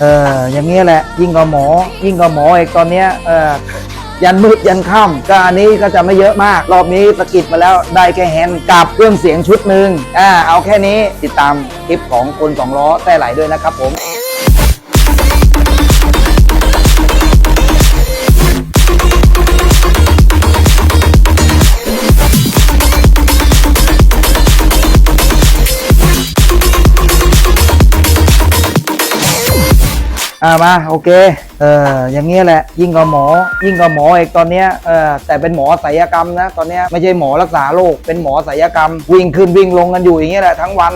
เอออย่างนี้แหละ ยิ่งกว่าหมอ ยิ่งกว่าหมออีกตอนเนี้ยเออยันมืดยันค่ำก็อันนี้ก็จะไม่เยอะมาก รอบนี้สะกิดมาแล้วได้แค่แฮนด์กับเครื่องเสียงชุดหนึ่งอ่าเอาแค่นี้ติดตามคลิปของคนสองล้อแต่ไหลด้วยนะครับผม อ่ามาโอเคเอออย่างเงี้ยแหละ ยิ่งกว่าหมอ ยิ่งกว่าหมอเอกตอนเนี้ยเออแต่เป็นหมอศัลยกรรมนะตอนเนี้ยไม่ใช่หมอรักษาโรคเป็นหมอศัลยกรรม วิ่งขึ้นวิ่งลงกันอยู่อย่างเงี้ยแหละทั้งวัน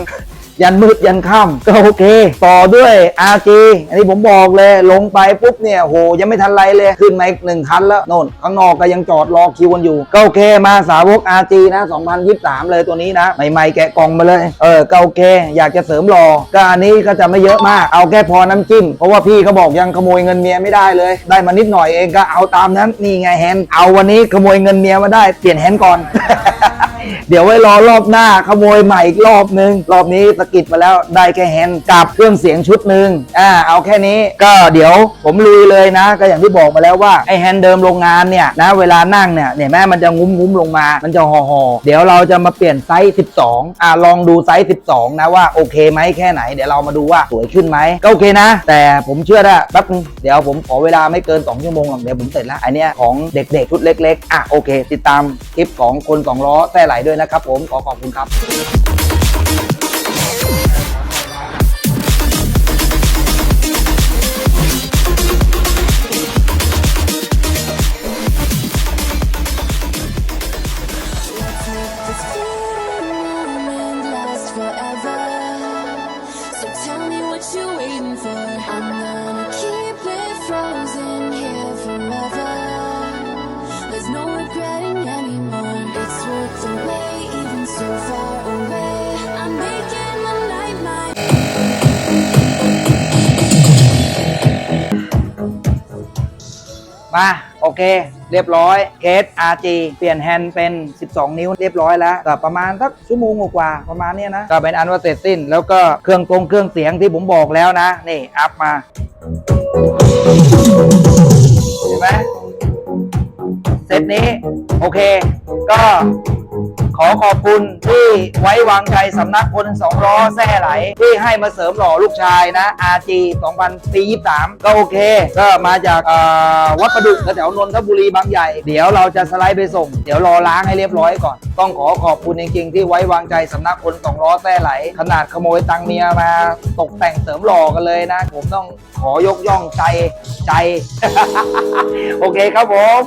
ยันมืดยันค่ำก็โอเค ต่อด้วย RG อันนี้ผมบอกเลยลงไปปุ๊บเนี่ยโหยังไม่ทันไรเลย ขึ้นมาอีกหนึ่งคันแล้วโน่นข้างนอกก็ยังจอดรอคิวกันอยู่ ก็โอเคมาสาวก RG นะ2023 เลยตัวนี้นะ ใหม่ๆแกะกล่องมาเลย เออก็โอเค อยากจะเสริมรอก็อันนี้ก็จะไม่เยอะมากเอาแค่พอน้ำจิ้ม เพราะว่าพี่เขาบอกยังขโมยเงินเมียไม่ได้เลย ได้มานิดหน่อยเองก็เอาตามนั้นนี่ไงแฮนด์เอาวันนี้ขโมยเงินเมียมาได้เปลี่ยนแฮนด์ก่อน เดี๋ยวไว้รอรอบหน้าขโมยใหม่อีกรอบนึง รอบนี้สะกิดมาแล้วได้แค่แฮนด์กับเครื่องเสียงชุดหนึ่งอ่าเอาแค่นี้ก็เดี๋ยวผมลุยเลยนะ ก็อย่างที่บอกมาแล้วว่าไอแฮนด์เดิมโรงงานเนี่ยนะเวลานั่งเนี่ยเนี่ยแม่มันจะงุ้มงุ้มลงมา มันจะห่อห่อเดี๋ยวเราจะมาเปลี่ยนไซส์ 12 อ่าลองดูไซส์ 12 นะว่าโอเคไหมแค่ไหน เดี๋ยวเรามาดูว่าสวยขึ้นไหมก็โอเคนะ แต่ผมเชื่อได้แป๊บเดี๋ยวผมขอเวลาไม่เกิน 2 ชั่วโมงหรอกเดี๋ยวผมเสร็จแล้วอันเนี้ยของเด็กๆชุดเล็ก ๆ อะโอเค ติดตามคลิปของคนสองล้อแต่ไหลด้วยนะครับผมขอขอบคุณครับ มา โอเค เรียบร้อยเคส RG เปลี่ยนแฮนด์เป็น 12 นิ้วเรียบร้อยแล้วก็ประมาณสักชั่วโมงกว่าประมาณเนี้ยนะ ก็เป็นอันว่าเสร็จสิ้น แล้วก็เครื่องตรงเครื่องเสียงที่ผมบอกแล้วนะ นี่ อัพมา เห็นไหมเซตนี้ โอเค ก็ ขอขอบคุณที่ไว้วางใจสำนักพลสองล้อแซ่ไหล ที่ให้มาเสริมหล่อลูกชายนะ RG 2023 ก็โอเค ก็มาจากวัดประดุกแถวนนทบุรีบางใหญ่ เดี๋ยวเราจะสไลด์ไปส่ง เดี๋ยวรอล้างให้เรียบร้อยก่อน ต้องขอขอบคุณจริงๆ ที่ไว้วางใจสำนักพลสองล้อแซ่ไหล ขนาดขโมยตังเมียมาตกแต่งเสริมหล่อกันเลยนะ ผมต้องขอยกย่องใจใจ โอเคครับผม